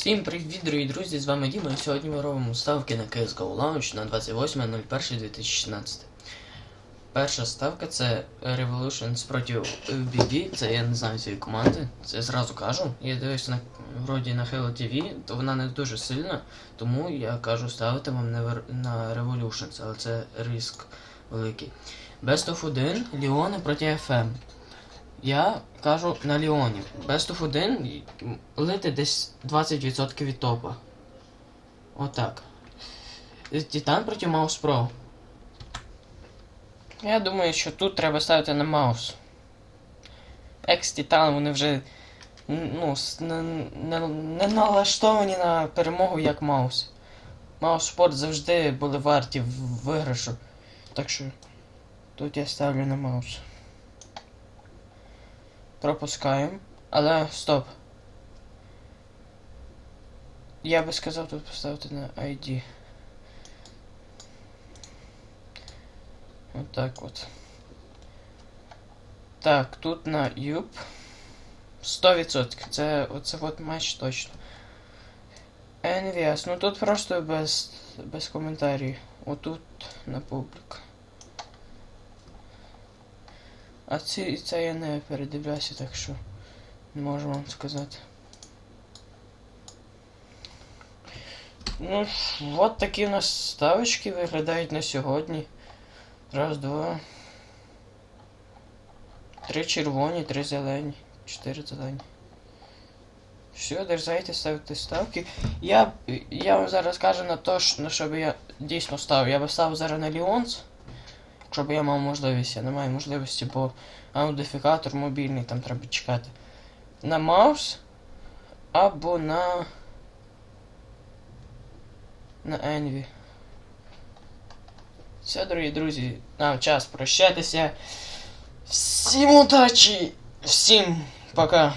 Всім привіт, дорогі друзі! З вами Діма. і Сьогодні ми робимо ставки на CSGO Launch на 28.01.2016. Перша ставка це Revolutions проти BB, це я не знаю цієї команди, це я зразу кажу. Я дивився на вроді на Hello TV, то вона не дуже сильна, тому я кажу ставити вам на Revolutions, але це риск великий. Best of 1 Ліони проти FM. Я кажу на Ліоні. Best of 1 лити десь 20% від топа. Отак. Титан проти Маус Pro. Я думаю, що тут треба ставити на Маус. Екс Титан, вони вже ну, не, не, не налаштовані на перемогу як Маус. Маус Спорт завжди були варті в- виграшу. Так що тут я ставлю на Маус. Пропускаємо. Але стоп. Я би сказав тут поставити на ID. Отак от. Так, тут на Юп. 100%. Це оце от матч точно. NVS. Ну тут просто без, без коментарів. Отут на публіку. А ці, це я не передивлявся, так що не можу вам сказати. Ну, от такі у нас ставочки виглядають на сьогодні. Раз, два. Три червоні, три зелені, чотири зелені. Все, дерзайте ставити ставки. Я, я вам зараз кажу на те, на що би я дійсно ставив. Я би ставив зараз на Ліонс. Якщо б я мав можливість, я не маю можливості, бо аудифікатор мобільний, там треба чекати. На маус або на. На Envy. Все, дорогі друзі, нам час прощатися. Всім удачі! Всім пока!